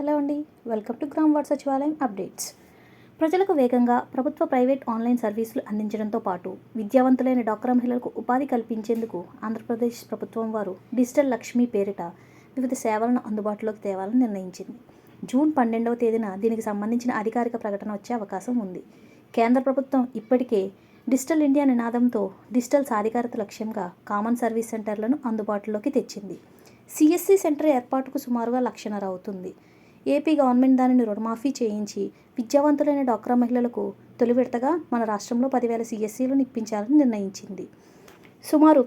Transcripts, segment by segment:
Hello అండి. Welcome to Gram ward Sachivalayam updates. ప్రజలకు వేగంగా ప్రభుత్వ ప్రైవేట్ ఆన్లైన్ సర్వీసులు అందించడంతో పాటు విద్యావంతులైన డాక్రా మహిళలకు ఉపాధి కల్పించేందుకు ఆంధ్రప్రదేశ్ ప్రభుత్వం వారు డిజిటల్ లక్ష్మి పేరిట వివిధ సేవలను అందుబాటులోకి తేవాలని నిర్ణయించింది. జూన్ పన్నెండవ తేదీన దీనికి సంబంధించిన అధికారిక ప్రకటన వచ్చే అవకాశం ఉంది. కేంద్ర ప్రభుత్వం ఇప్పటికే డిజిటల్ ఇండియా నినాదంతో డిజిటల్ సాధికారత లక్ష్యంగా కామన్ సర్వీస్ సెంటర్లను అందుబాటులోకి తెచ్చింది. సిఎస్సి సెంటర్ ఏర్పాటుకు సుమారుగా లక్షన్నర అవుతుంది. ఏపీ గవర్నమెంట్ దానిని రుణమాఫీ చేయించి విద్యావంతులైన డాక్రా మహిళలకు తొలి విడతగా మన రాష్ట్రంలో పదివేల సిఎస్సీలను ఇప్పించాలని నిర్ణయించింది. సుమారు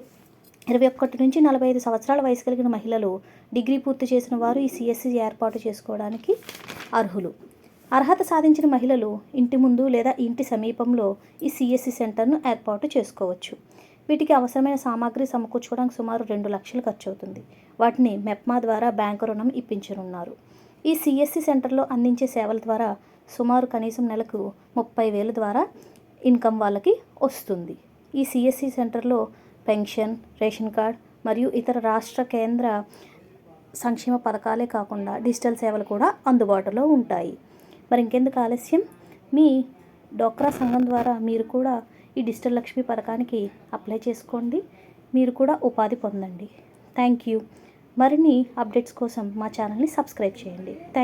ఇరవై ఒకటి నుంచి నలభై ఐదు సంవత్సరాల వయసు కలిగిన మహిళలు డిగ్రీ పూర్తి చేసిన వారు ఈ సిఎస్సి ఏర్పాటు చేసుకోవడానికి అర్హులు. అర్హత సాధించిన మహిళలు ఇంటి ముందు లేదా ఇంటి సమీపంలో ఈ సిఎస్సి సెంటర్ను ఏర్పాటు చేసుకోవచ్చు. వీటికి అవసరమైన సామాగ్రి సమకూర్చుకోవడానికి సుమారు రెండు లక్షలు ఖర్చు అవుతుంది వాటిని మెప్మా ద్వారా బ్యాంకు రుణం ఇప్పించనున్నారు. ఈ సిఎస్సి సెంటర్లో అందించే సేవల ద్వారా సుమారు కనీసం నెలకు ముప్పై వేల ద్వారా ఇన్కమ్ వాళ్ళకి వస్తుంది. ఈ సిఎస్సి సెంటర్లో పెన్షన్ రేషన్ కార్డ్ మరియు ఇతర రాష్ట్ర కేంద్ర సంక్షేమ పథకాలే కాకుండా డిజిటల్ సేవలు కూడా అందుబాటులో ఉంటాయి. మరి ఇంకెందుకు ఆలస్యం? మీ డోక్రా సంఘం ద్వారా మీరు కూడా ఈ డిజిటల్ లక్ష్మి పథకానికి అప్లై చేసుకోండి. మీరు కూడా ఉపాధి పొందండి. Thank you. మరిన్ని అప్డేట్స్ కోసం మా ఛానల్ని సబ్స్క్రైబ్ చేయండి. థ్యాంక్